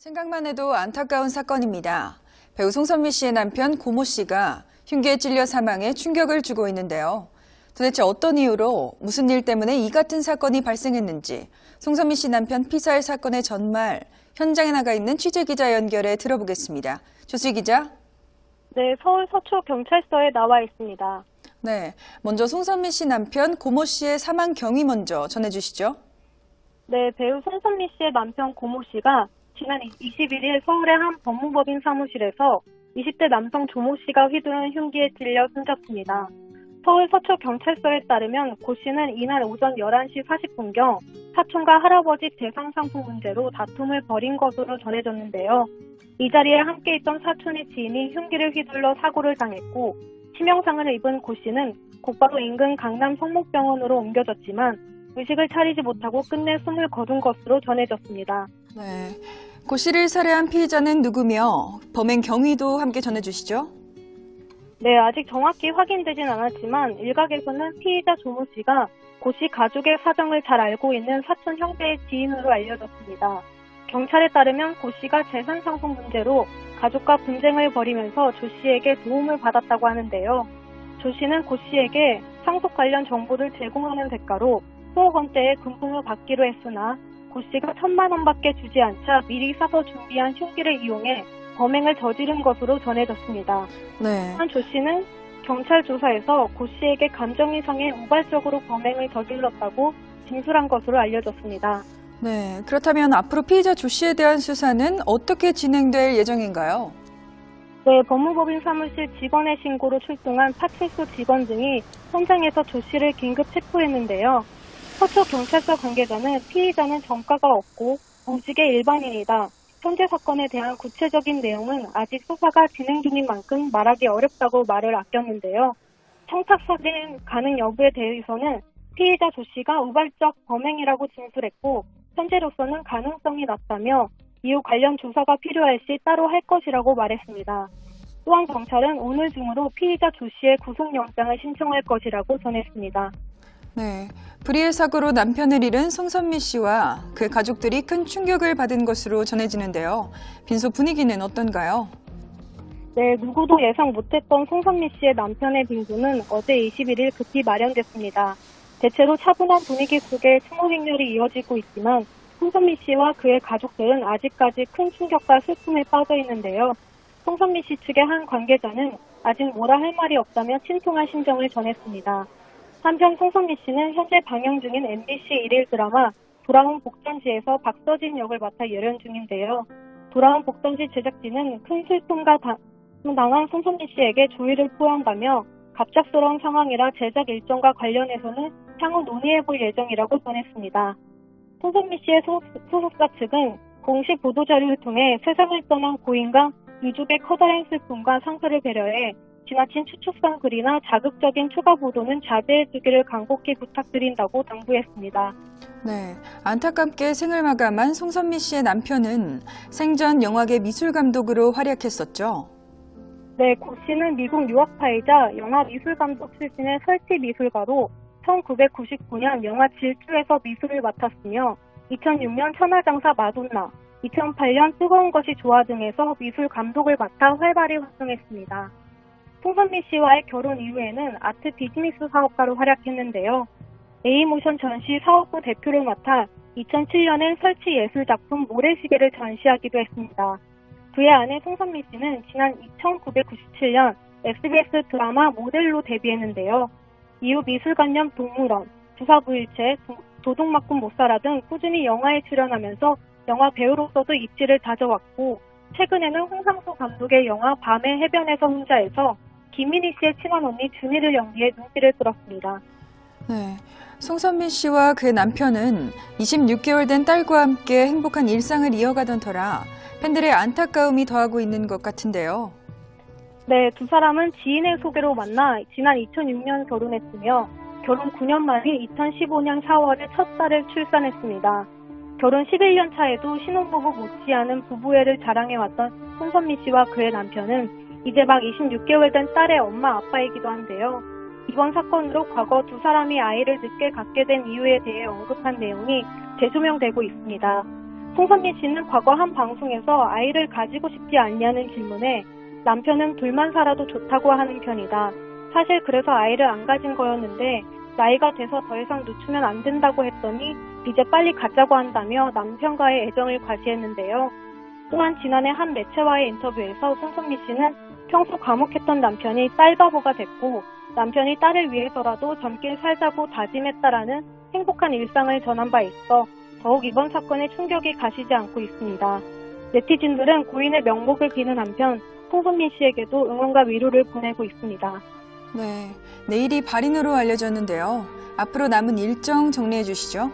생각만 해도 안타까운 사건입니다. 배우 송선미 씨의 남편 고모 씨가 흉기에 찔려 사망해 충격을 주고 있는데요. 도대체 어떤 이유로 무슨 일 때문에 이 같은 사건이 발생했는지 송선미 씨 남편 피살 사건의 전말 현장에 나가 있는 취재 기자 연결해 들어보겠습니다. 조수희 기자. 네, 서울 서초 경찰서에 나와 있습니다. 네, 먼저 송선미 씨 남편 고모 씨의 사망 경위 먼저 전해주시죠. 네, 배우 송선미 씨의 남편 고모 씨가 지난 21일 서울의 한 법무법인 사무실에서 20대 남성 조모 씨가 휘두른 흉기에 찔려 숨졌습니다. 서울 서초 경찰서에 따르면 고 씨는 이날 오전 11시 40분경 사촌과 할아버지 재산 상품 문제로 다툼을 벌인 것으로 전해졌는데요. 이 자리에 함께 있던 사촌의 지인이 흉기를 휘둘러 사고를 당했고 치명상을 입은 고 씨는 곧바로 인근 강남 성목병원으로 옮겨졌지만 의식을 차리지 못하고 끝내 숨을 거둔 것으로 전해졌습니다. 네, 고 씨를 살해한 피의자는 누구며 범행 경위도 함께 전해주시죠. 네, 아직 정확히 확인되진 않았지만 일각에서는 피의자 조모 씨가 고 씨 가족의 사정을 잘 알고 있는 사촌 형제의 지인으로 알려졌습니다. 경찰에 따르면 고 씨가 재산 상품 문제로 가족과 분쟁을 벌이면서 조 씨에게 도움을 받았다고 하는데요. 조 씨는 고 씨에게 상속 관련 정보를 제공하는 대가로 수억 원대의 금품을 받기로 했으나 고 씨가 천만 원밖에 주지 않자 미리 사서 준비한 흉기를 이용해 범행을 저지른 것으로 전해졌습니다. 네. 한조 씨는 경찰 조사에서 고 씨에게 감정이 상해 우발적으로 범행을 저질렀다고 진술한 것으로 알려졌습니다. 네, 그렇다면 앞으로 피의자 조 씨에 대한 수사는 어떻게 진행될 예정인가요? 네, 법무법인 사무실 직원의 신고로 출동한 파출소 직원 등이 현장에서 조 씨를 긴급 체포했는데요. 서초 경찰서 관계자는 피의자는 전과가 없고 공직의 일반인이다. 현재 사건에 대한 구체적인 내용은 아직 수사가 진행 중인 만큼 말하기 어렵다고 말을 아꼈는데요. 청탁사진 가능 여부에 대해서는 피의자 조 씨가 우발적 범행이라고 진술했고 현재로서는 가능성이 낮다며 이후 관련 조사가 필요할 시 따로 할 것이라고 말했습니다. 또한 경찰은 오늘 중으로 피의자 조 씨의 구속영장을 신청할 것이라고 전했습니다. 네, 불의의 사고로 남편을 잃은 송선미 씨와 그 가족들이 큰 충격을 받은 것으로 전해지는데요. 빈소 분위기는 어떤가요? 네, 누구도 예상 못했던 송선미 씨의 남편의 빈소는 어제 21일 급히 마련됐습니다. 대체로 차분한 분위기 속에 추모 행렬이 이어지고 있지만 송선미 씨와 그의 가족들은 아직까지 큰 충격과 슬픔에 빠져 있는데요. 송선미 씨 측의 한 관계자는 아직 뭐라 할 말이 없다며 침통한 심정을 전했습니다. 한편 송선미 씨는 현재 방영 중인 MBC 일일 드라마 돌아온 복전지에서 박서진 역을 맡아 열연 중인데요. 돌아온 복전지 제작진은 큰 슬픔과 다, 당한 송선미 씨에게 조의를 표한다며 갑작스러운 상황이라 제작 일정과 관련해서는 향후 논의해볼 예정이라고 전했습니다. 송선미 씨의 소속사 측은 공식 보도자료를 통해 세상을 떠난 고인과 유족의 커다란 슬픔과 상처를 배려해 지나친 추측성 글이나 자극적인 추가 보도는 자제해주기를 간곡히 부탁드린다고 당부했습니다. 네, 안타깝게 생을 마감한 송선미 씨의 남편은 생전 영화계 미술 감독으로 활약했었죠. 네, 고 씨는 미국 유학파이자 영화 미술 감독 출신의 설치 미술가로 1999년 영화 질주에서 미술을 맡았으며 2006년 천하장사 마돈나, 2008년 뜨거운 것이 좋아 등에서 미술 감독을 맡아 활발히 활동했습니다. 송선미 씨와의 결혼 이후에는 아트 비즈니스 사업가로 활약했는데요. A모션 전시 사업부 대표를 맡아 2007년엔 설치 예술 작품 모래시계를 전시하기도 했습니다. 그의 아내 송선미 씨는 지난 1997년 SBS 드라마 모델로 데뷔했는데요. 이후 미술관념 동물원, 부사부일체, 도둑맞고 못살아 등 꾸준히 영화에 출연하면서 영화 배우로서도 입지를 다져왔고 최근에는 홍상수 감독의 영화 밤의 해변에서 혼자에서 김민희 씨의 친한 언니 준희를 연기해 눈길을 끌었습니다. 네. 송선미 씨와 그의 남편은 26개월 된 딸과 함께 행복한 일상을 이어가던 터라 팬들의 안타까움이 더하고 있는 것 같은데요. 네, 두 사람은 지인의 소개로 만나 지난 2006년 결혼했으며 결혼 9년 만에 2015년 4월에 첫 딸을 출산했습니다. 결혼 11년 차에도 신혼부부 못지않은 부부애를 자랑해왔던 송선미 씨와 그의 남편은 이제 막 26개월 된 딸의 엄마 아빠이기도 한데요. 이번 사건으로 과거 두 사람이 아이를 늦게 갖게 된 이유에 대해 언급한 내용이 재조명되고 있습니다. 송선미 씨는 과거 한 방송에서 아이를 가지고 싶지 않냐는 질문에 남편은 둘만 살아도 좋다고 하는 편이다. 사실 그래서 아이를 안 가진 거였는데 나이가 돼서 더 이상 늦추면 안 된다고 했더니 이제 빨리 갖자고 한다며 남편과의 애정을 과시했는데요. 또한 지난해 한 매체와의 인터뷰에서 송선미 씨는 평소 과묵했던 남편이 딸바보가 됐고 남편이 딸을 위해서라도 젊게 살자고 다짐했다라는 행복한 일상을 전한 바 있어 더욱 이번 사건에 충격이 가시지 않고 있습니다. 네티즌들은 고인의 명복을 비는 한편 송선미 씨에게도 응원과 위로를 보내고 있습니다. 네, 내일이 발인으로 알려졌는데요. 앞으로 남은 일정 정리해 주시죠.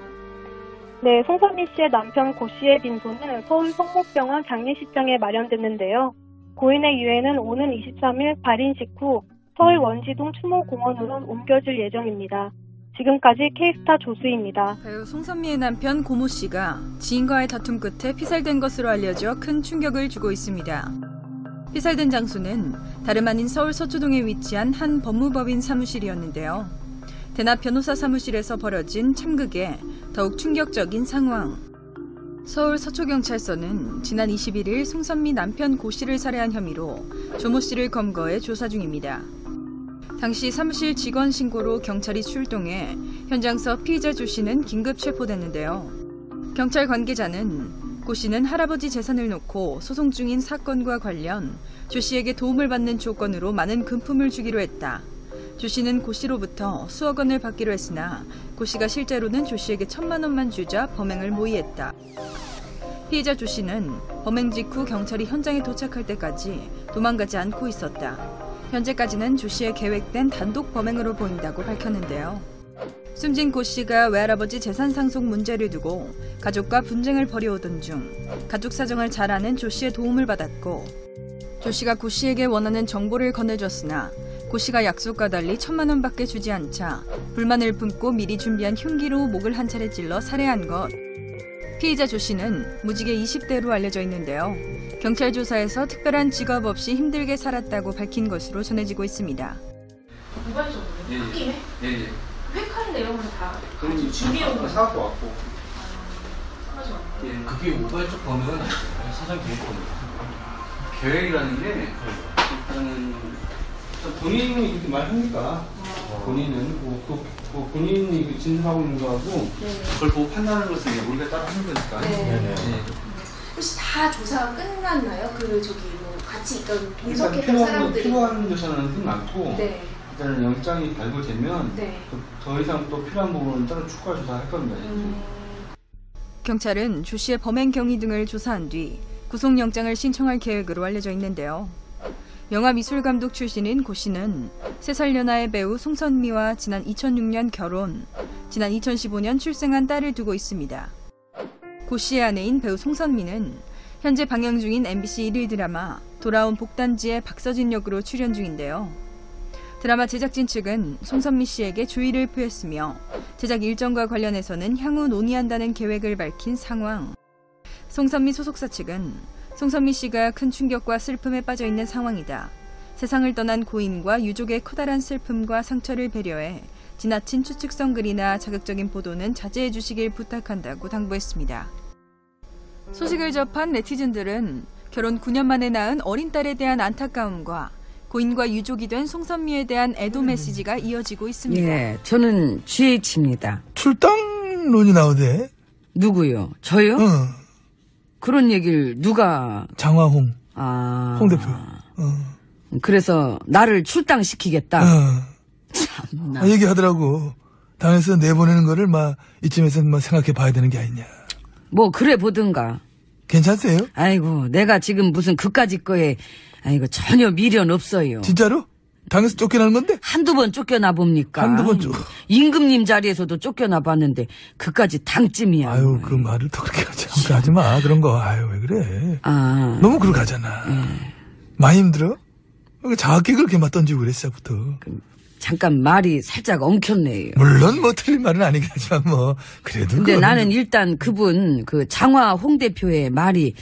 네, 송선미 씨의 남편 고 씨의 빈소는 서울 성목병원 장례식장에 마련됐는데요. 고인의 유해는 오는 23일 발인 직후 서울 원지동 추모공원으로 옮겨질 예정입니다. 지금까지 케이스타 조수입니다. 배우 송선미의 남편 고모 씨가 지인과의 다툼 끝에 피살된 것으로 알려져 큰 충격을 주고 있습니다. 피살된 장소는 다름 아닌 서울 서초동에 위치한 한 법무법인 사무실이었는데요. 대납 변호사 사무실에서 벌어진 참극에 더욱 충격적인 상황. 서울 서초경찰서는 지난 21일 송선미 남편 고 씨를 살해한 혐의로 조모 씨를 검거해 조사 중입니다. 당시 사무실 직원 신고로 경찰이 출동해 현장서 피의자 조 씨는 긴급 체포됐는데요. 경찰 관계자는 고 씨는 할아버지 재산을 놓고 소송 중인 사건과 관련 조 씨에게 도움을 받는 조건으로 많은 금품을 주기로 했다. 조 씨는 고 씨로부터 수억 원을 받기로 했으나 고 씨가 실제로는 조 씨에게 천만 원만 주자 범행을 모의했다. 피해자 조 씨는 범행 직후 경찰이 현장에 도착할 때까지 도망가지 않고 있었다. 현재까지는 조 씨의 계획된 단독 범행으로 보인다고 밝혔는데요. 숨진 고 씨가 외할아버지 재산 상속 문제를 두고 가족과 분쟁을 벌여오던 중 가족 사정을 잘 아는 조 씨의 도움을 받았고 조 씨가 고 씨에게 원하는 정보를 건네줬으나 고 씨가 약속과 달리 천만 원밖에 주지 않자 불만을 품고 미리 준비한 흉기로 목을 한 차례 찔러 살해한 것. 피의자 조 씨는 무직의 20대로 알려져 있는데요. 경찰 조사에서 특별한 직업 없이 힘들게 살았다고 밝힌 것으로 전해지고 있습니다. 우발적으로 예, 예. 예, 예. 획한 내용을 다 그럼 가지고 준비해 온 거죠. 사갖고 왔고. 예. 그게 우발적 범행은 아니죠. 사전 계획범이죠. 계획이라는 게 일단은 일단 본인이 그렇게 말합니까? 본인은 뭐, 그, 그 본인이 그 진술하고 있는 거하고 네. 그걸 보고 판단하는 것은 이제 우리가 따로 하는 거니까. 네. 네네. 예. 혹시 다 조사가 끝났나요? 그 저기 뭐 같이 있던 일단 동석했던 필요한, 사람들이. 필요한 조사는 끝났고 네. 일단은 영장이 발부되면 네. 그- 더 이상 또 필요한 부분은 따로 추가 조사할 겁니다. 음, 경찰은 조 씨의 범행 경위 등을 조사한 뒤 구속영장을 신청할 계획으로 알려져 있는데요. 영화미술감독 출신인 고 씨는 3살 연하의 배우 송선미와 지난 2006년 결혼, 지난 2015년 출생한 딸을 두고 있습니다. 고 씨의 아내인 배우 송선미는 현재 방영 중인 MBC 1일 드라마 돌아온 복단지의 박서진 역으로 출연 중인데요. 드라마 제작진 측은 송선미 씨에게 조의를 표했으며 제작 일정과 관련해서는 향후 논의한다는 계획을 밝힌 상황. 송선미 소속사 측은 송선미 씨가 큰 충격과 슬픔에 빠져 있는 상황이다. 세상을 떠난 고인과 유족의 커다란 슬픔과 상처를 배려해 지나친 추측성 글이나 자극적인 보도는 자제해 주시길 부탁한다고 당부했습니다. 소식을 접한 네티즌들은 결혼 9년 만에 낳은 어린 딸에 대한 안타까움과 고인과 유족이 된 송선미에 대한 애도 메시지가 이어지고 있습니다. 예, 저는 GH입니다. 출당론이 나오대. 누구요? 저요? 응. 그런 얘기를 누가 장화홍, 아 홍 대표. 응. 그래서 나를 출당시키겠다. 응. 참나. 아, 얘기하더라고. 당에서 내보내는 거를 막 이쯤에서 막 생각해 봐야 되는 게 아니냐. 뭐 그래 보든가. 괜찮으세요? 아이고 내가 지금 무슨 그까짓 거에 아이고 전혀 미련 없어요. 진짜로? 당에서 쫓겨나는 건데? 한두 번 쫓겨나 봅니까? 한두 번 쫓- 임금님 자리에서도 쫓겨나 봤는데 그까지 당쯤이야. 아유, 뭐. 그 말을 또 그렇게 하지. 그렇게 하지 마. 그런 거. 아유, 왜 그래. 아 너무 그렇게 하잖아. 많이 힘들어? 왜 자학기 그렇게 막 던지고 그래, 시작부터. 잠깐 말이 살짝 엉켰네요. 물론 뭐 틀린 말은 아니긴 하지만 뭐, 그래도. 근데 나는 일단 그분 그 장화 홍 대표의 말이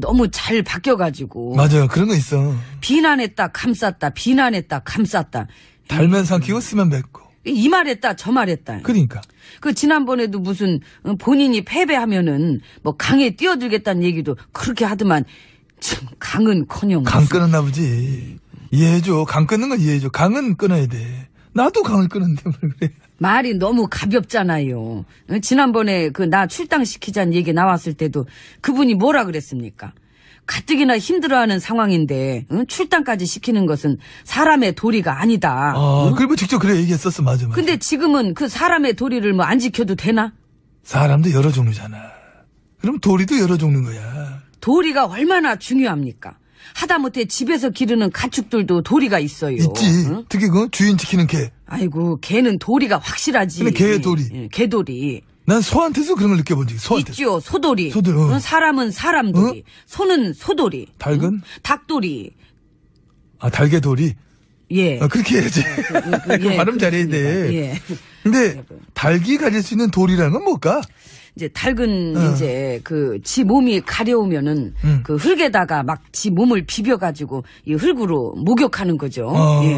너무 잘 바뀌어가지고 맞아요. 그런 거 있어. 비난했다 감쌌다 비난했다 감쌌다 달면 삼키고 쓰면 뱉고. 이 말했다 저 말했다. 그러니까. 그 지난번에도 무슨 어, 본인이 패배하면은 뭐 강에 뛰어들겠다는 얘기도 그렇게 하더만 참 강은커녕 강 끊었나 보지. 이해해줘. 강 끊는 건 이해해줘. 강은 끊어야 돼. 나도 강을 끊었는데 뭘 그래. 말이 너무 가볍잖아요. 어, 지난번에 그 나 출당 시키자는 얘기 나왔을 때도 그분이 뭐라 그랬습니까? 가뜩이나 힘들어하는 상황인데 어, 출당까지 시키는 것은 사람의 도리가 아니다. 아, 그리고 직접 그래 얘기했었어. 맞아, 맞아. 근데 지금은 그 사람의 도리를 뭐 안 지켜도 되나? 사람도 여러 종류잖아. 그럼 도리도 여러 종류인 거야. 도리가 얼마나 중요합니까? 하다못해 집에서 기르는 가축들도 도리가 있어요. 있지. 응? 특히 그 주인 지키는 개. 아이고, 개는 도리가 확실하지. 근데 개의 도리. 예, 개도리. 난 소한테서 그런 걸 느껴본 적이 소한테. 있죠, 소도리. 소도리, 어. 어, 사람은 사람도리. 소는 소도리. 닭은? 응? 닭도리. 아, 달개돌이. 예. 아, 그렇게 해야지. 그, 그 발음 잘해야 돼. 예. 근데 닭이 가질 수 있는 돌이라는 건 뭘까? 이제 닭은 어. 이제 그 지 몸이 가려우면은 음. 그 흙에다가 막 지 몸을 비벼 가지고 이 흙으로 목욕하는 거죠. 어. 예.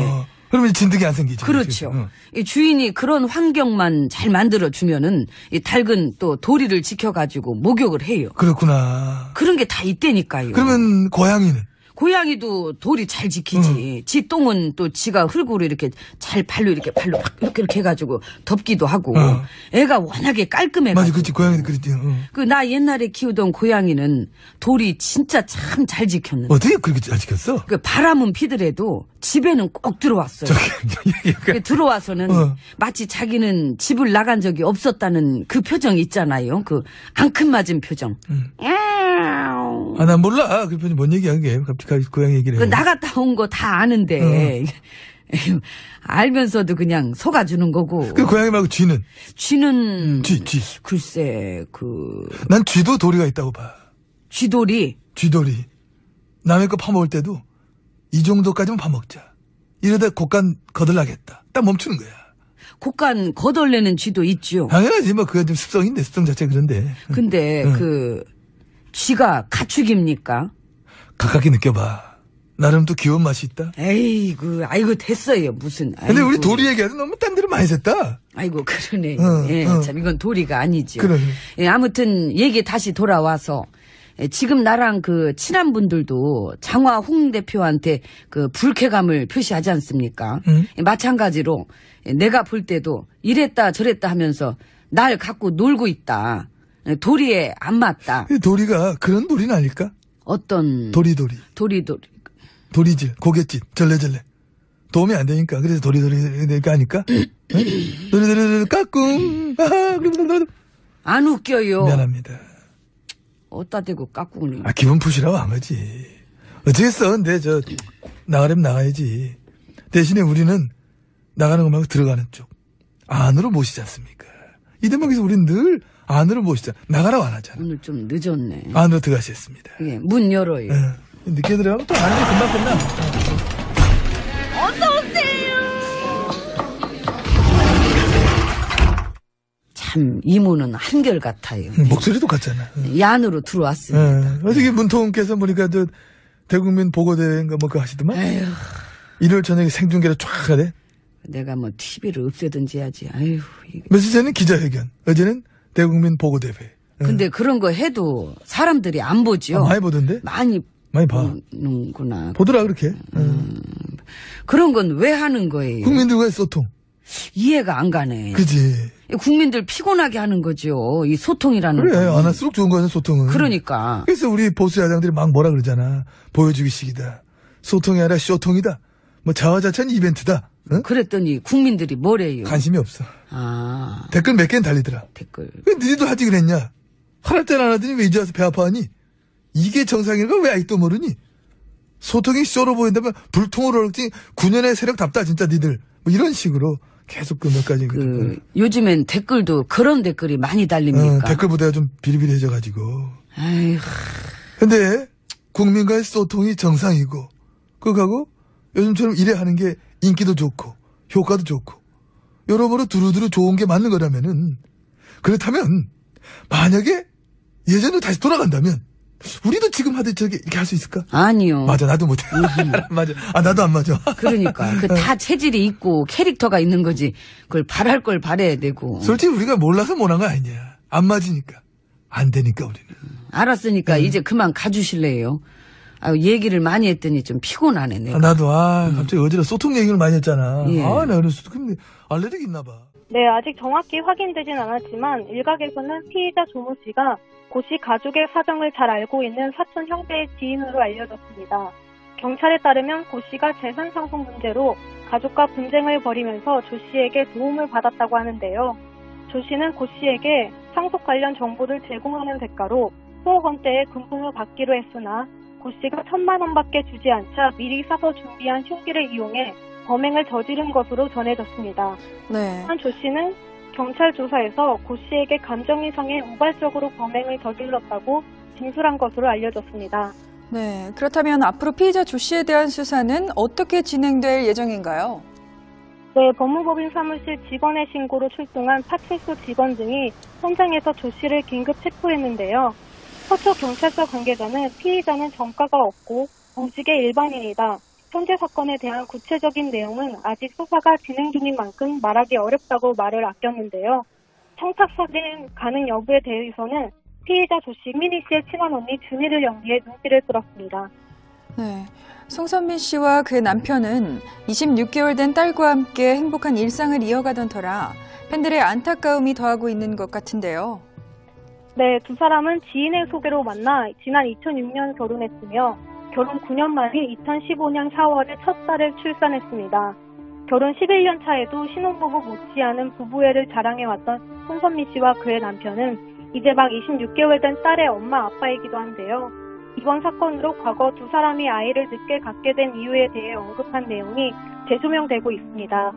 그러면 진드기 안 생기죠. 그렇죠. 어. 이 주인이 그런 환경만 잘 만들어 주면은 이 닭은 또 도리를 지켜 가지고 목욕을 해요. 그렇구나. 그런 게 다 있다니까요. 그러면 고양이는 고양이도 도리 잘 지키지. 지 똥은 또 지가 흙으로 이렇게 잘 발로 이렇게 발로 막 이렇게 이렇게 해가지고 덮기도 하고. 어. 애가 워낙에 깔끔해가지고. 맞아, 그렇지. 고양이도 그렇지. 어. 그 나 옛날에 키우던 고양이는 돌이 진짜 참 잘 지켰는데. 어떻게 그렇게 잘 지켰어? 그 바람은 피더라도 집에는 꼭 들어왔어요. 그 들어와서는 어. 마치 자기는 집을 나간 적이 없었다는 그 표정 있잖아요. 그 앙큼 맞은 표정. 아, 난 몰라. 그 편이 뭔 얘기야, 그게. 갑자기 고양이 얘기를 그 해. 나갔다 온 거 다 아는데 알면서도 그냥 속아주는 거고. 그 고양이 말고 쥐는? 쥐는 쥐, 쥐. 글쎄 그 난 쥐도 도리가 있다고 봐. 쥐돌이 쥐돌이. 남의 거 파먹을 때도 이 정도까지만 파먹자. 이러다 곡간 거들나겠다. 딱 멈추는 거야. 곡간 거덜내는 쥐도 있죠. 당연하지. 뭐, 그건 좀 습성인데, 습성 자체가 그런데. 근데 응. 그 쥐가 가축입니까? 가깝게 느껴봐. 나름 또 귀여운 맛이 있다. 에이구, 아이고 됐어요 무슨. 근데 우리 아이고. 도리 얘기하도 너무 딴 데로 많이 샜다. 아이고 그러네. 응, 예, 응. 참 이건 도리가 아니죠. 그래. 예, 아무튼 얘기 다시 돌아와서 예, 지금 나랑 그 친한 분들도 장화 홍 대표한테 그 불쾌감을 표시하지 않습니까? 응. 예, 마찬가지로 예, 내가 볼 때도 이랬다 저랬다 하면서 날 갖고 놀고 있다. 예, 도리에 안 맞다. 도리가 그런 도리는 아닐까? 어떤 도리도리. 도리 도리 도리질, 고갯짓, 절레절레. 도움이 안 되니까. 그래서 도리도리 될거 아닐까? 응? 도리도리 까꿍. 아하, 안 웃겨요. 미안합니다. 어따 대고 깎고는. 아, 기분 푸시라고 한 거지. 어쩌겠어. 근데 저, 나가려면 나가야지. 대신에 우리는 나가는 것 말고 들어가는 쪽. 안으로 모시지 않습니까? 이 대목에서 우리는 늘 안으로 모시자. 나가라고 안 하잖아. 오늘 좀 늦었네. 안으로 들어가셨습니다. 예, 문 열어요. 예. 늦게 들어가면 또 안에 금방 끝나. 참 이모는 한결 같아요. 음, 목소리 똑같잖아. 응. 얀으로 들어왔습니다. 예. 어저께 문통께서 보니까 저 대국민 보고대회인가 뭐 그거 하시더만. 에휴, 일요일 저녁에 생중계로 쫙 하래. 내가 뭐 TV를 없애든지 해야지. 아휴, 이게. 며칠 전에 기자회견. 어제는 대국민 보고 대회. 예. 근데 그런 거 해도 사람들이 안 보죠. 아, 많이 보던데? 많이 많이 봐. 보는구나. 보더라 그렇게. 음. 그런 건 왜 하는 거예요? 국민들과의 소통. 이해가 안 가네. 그지. 국민들 피곤하게 하는 거죠. 이 소통이라는 그래. 거. 안 할수록 좋은 거는 소통은. 그러니까. 그래서 우리 보수 야당들이 막 뭐라 그러잖아. 보여주기식이다. 소통이 아니라 쇼통이다. 뭐 자화자찬 이벤트다. 응? 그랬더니 국민들이 뭐래요? 관심이 없어. 아, 댓글 몇 개는 달리더라. 댓글. 왜 니네도 하지 그랬냐? 하랄 때는 안 하더니 왜 이제 와서 배 아파하니? 이게 정상인가 왜 아직도 모르니? 소통이 쇼로 보인다면 불통으로 얼지 9년의 세력답다 진짜 니들. 뭐 이런 식으로 계속 그 몇 가지 그, 요즘엔 댓글도 그런 댓글이 많이 어, 달립니까? 댓글보다 좀 비리비리해져가지고. 아휴, 근데 국민과의 소통이 정상이고 그거하고 요즘처럼 이래 하는 게 인기도 좋고 효과도 좋고 여러모로 두루두루 좋은 게 맞는 거라면은 그렇다면 만약에 예전으로 다시 돌아간다면 우리도 지금 하듯 저기 이렇게 할 수 있을까? 아니요. 맞아, 나도 못해. 맞아. 아, 나도 안 맞아. 그러니까 그 다 체질이 있고 캐릭터가 있는 거지. 그걸 바랄 걸 바래야 되고. 솔직히 우리가 몰라서 못한 거 아니냐. 안 맞으니까. 안 되니까 우리는. 알았으니까 이제 그만 가주실래요? 아 얘기를 많이 했더니 좀 피곤하네. 아, 내가. 나도 아 갑자기 어제라 소통 얘기를 많이 했잖아. 예. 아, 나 그래서 근데 알레르기 있나 봐. 네, 아직 정확히 확인되진 않았지만 일각에서는 피의자 조모 씨가 고씨 가족의 사정을 잘 알고 있는 사촌 형제의 지인으로 알려졌습니다. 경찰에 따르면 고 씨가 재산 상속 문제로 가족과 분쟁을 벌이면서 조 씨에게 도움을 받았다고 하는데요. 조 씨는 고 씨에게 상속 관련 정보를 제공하는 대가로 수억 원대의 금품을 받기로 했으나 고 씨가 천만 원밖에 주지 않자 미리 사서 준비한 흉기를 이용해 범행을 저지른 것으로 전해졌습니다. 네. 한조 씨는 경찰 조사에서 고 씨에게 감정 이상에 우발적으로 범행을 저질렀다고 진술한 것으로 알려졌습니다. 네. 그렇다면 앞으로 피의자 조 씨에 대한 수사는 어떻게 진행될 예정인가요? 네, 법무법인 사무실 직원의 신고로 출동한 파출소 직원 등이 현장에서 조 씨를 긴급 체포했는데요. 서초 경찰서 관계자는 피의자는 전과가 없고 공직의 일반인이다. 현재 사건에 대한 구체적인 내용은 아직 수사가 진행 중인 만큼 말하기 어렵다고 말을 아꼈는데요. 청탁 살인 가능 여부에 대해서는 피의자 조 씨, 민희 씨의 친한 언니 준희를 연기해 눈길을 끌었습니다. 네. 송선민 씨와 그의 남편은 26개월 된 딸과 함께 행복한 일상을 이어가던 터라 팬들의 안타까움이 더하고 있는 것 같은데요. 네, 두 사람은 지인의 소개로 만나 지난 2006년 결혼했으며 결혼 9년 만인 2015년 4월에 첫 딸을 출산했습니다. 결혼 11년 차에도 신혼부부 못지않은 부부애를 자랑해왔던 손선미 씨와 그의 남편은 이제 막 26개월 된 딸의 엄마 아빠이기도 한데요. 이번 사건으로 과거 두 사람이 아이를 늦게 갖게 된 이유에 대해 언급한 내용이 재조명되고 있습니다.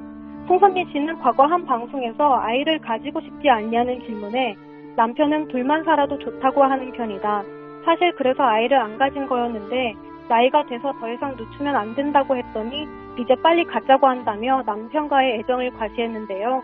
송선미 씨는 과거 한 방송에서 아이를 가지고 싶지 않냐는 질문에 남편은 둘만 살아도 좋다고 하는 편이다. 사실 그래서 아이를 안 가진 거였는데 나이가 돼서 더 이상 늦추면 안 된다고 했더니 이제 빨리 갖자고 한다며 남편과의 애정을 과시했는데요.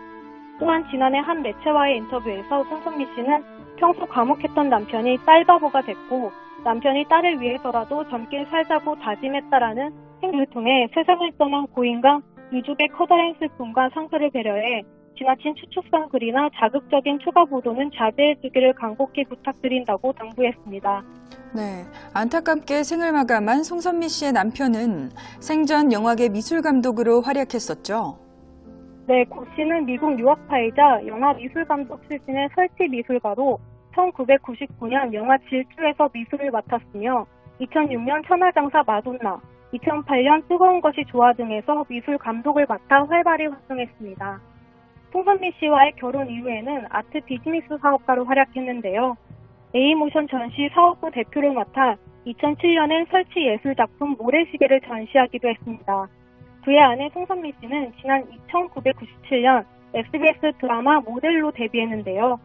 또한 지난해 한 매체와의 인터뷰에서 송선미 씨는 평소 과묵했던 남편이 딸바보가 됐고 남편이 딸을 위해서라도 젊게 살자고 다짐했다라는 행동을 통해 세상을 떠난 고인과 유족의 커다란 슬픔과 상처를 배려해 지나친 추측성 글이나 자극적인 추가 보도는 자제해주기를 간곡히 부탁드린다고 당부했습니다. 네. 안타깝게 생을 마감한 송선미 씨의 남편은 생전 영화계 미술 감독으로 활약했었죠. 네, 고 씨는 미국 유학파이자 영화 미술 감독 출신의 설치 미술가로 1999년 영화 질주에서 미술을 맡았으며 2006년 천하장사 마돈나, 2008년 뜨거운 것이 좋아 등에서 미술 감독을 맡아 활발히 활동했습니다. 송선미 씨와의 결혼 이후에는 아트 비즈니스 사업가로 활약했는데요. A모션 전시 사업부 대표를 맡아 2007년엔 설치 예술 작품 모래시계를 전시하기도 했습니다. 그의 아내 송선미 씨는 지난 1997년 SBS 드라마 모델로 데뷔했는데요.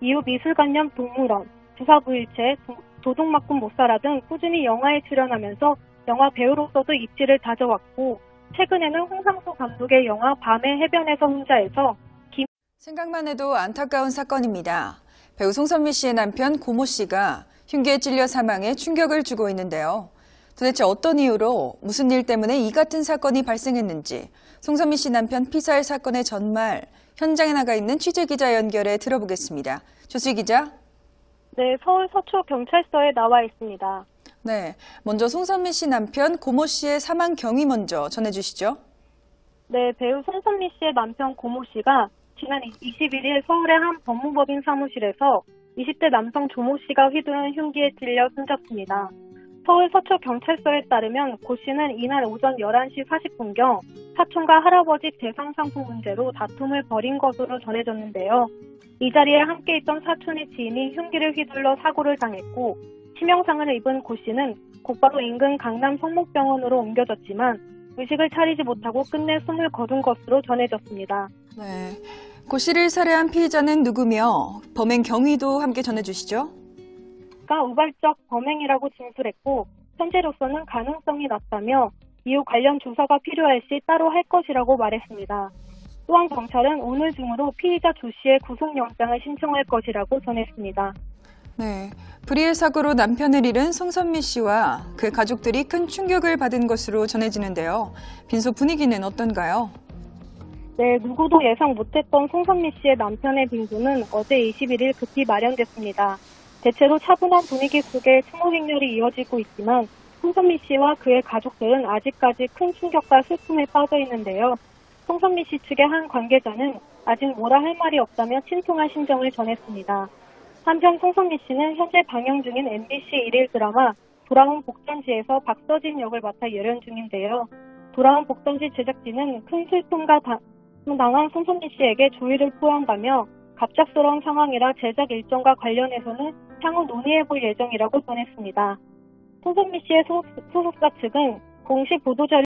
이후 미술관념 동물원, 주사부일체, 도- 도둑맞군 못살아 등 꾸준히 영화에 출연하면서 영화 배우로서도 입지를 다져왔고 최근에는 홍상수 감독의 영화 밤의 해변에서 혼자에서 생각만 해도 안타까운 사건입니다. 배우 송선미 씨의 남편 고모 씨가 흉기에 찔려 사망해 충격을 주고 있는데요. 도대체 어떤 이유로 무슨 일 때문에 이 같은 사건이 발생했는지 송선미 씨 남편 피살 사건의 전말 현장에 나가 있는 취재 기자 연결해 들어보겠습니다. 조수희 기자. 네, 서울 서초 경찰서에 나와 있습니다. 네, 먼저 송선미 씨 남편 고모 씨의 사망 경위 먼저 전해주시죠. 네, 배우 송선미 씨의 남편 고모 씨가 지난 21일 서울의 한 법무법인 사무실에서 20대 남성 조모 씨가 휘두른 흉기에 찔려 숨졌습니다. 서울 서초 경찰서에 따르면 고 씨는 이날 오전 11시 40분경 사촌과 할아버지 재산 상속 문제로 다툼을 벌인 것으로 전해졌는데요. 이 자리에 함께 있던 사촌의 지인이 흉기를 휘둘러 사고를 당했고 치명상을 입은 고 씨는 곧바로 인근 강남 성목병원으로 옮겨졌지만 의식을 차리지 못하고 끝내 숨을 거둔 것으로 전해졌습니다. 네, 고 씨를 살해한 피의자는 누구며 범행 경위도 함께 전해주시죠. 가 우발적 범행이라고 진술했고 현재로서는 가능성이 낮다며 이후 관련 조사가 필요할 시 따로 할 것이라고 말했습니다. 또한 경찰은 오늘 중으로 피의자 조 씨의 구속영장을 신청할 것이라고 전했습니다. 네. 불의의 사고로 남편을 잃은 송선미 씨와 그 가족들이 큰 충격을 받은 것으로 전해지는데요. 빈소 분위기는 어떤가요? 네, 누구도 예상 못했던 송선미 씨의 남편의 빙수는 어제 21일 급히 마련됐습니다. 대체로 차분한 분위기 속에 추모 행렬이 이어지고 있지만 송선미 씨와 그의 가족들은 아직까지 큰 충격과 슬픔에 빠져 있는데요. 송선미 씨 측의 한 관계자는 아직 뭐라 할 말이 없다며 침통한 심정을 전했습니다. 한편 송선미 씨는 현재 방영 중인 MBC 일일 드라마 돌아온 복전지에서 박서진 역을 맡아 열연 중인데요. 돌아온 복전지 제작진은 큰 슬픔과 다- 당한 송선미 씨에게 조의를 표한다며 갑작스러운 상황이라 제작 일정과 관련해서는 향후 논의해볼 예정이라고 전했습니다. 송선미 씨의 소- 소속사 측은 공식 보도자료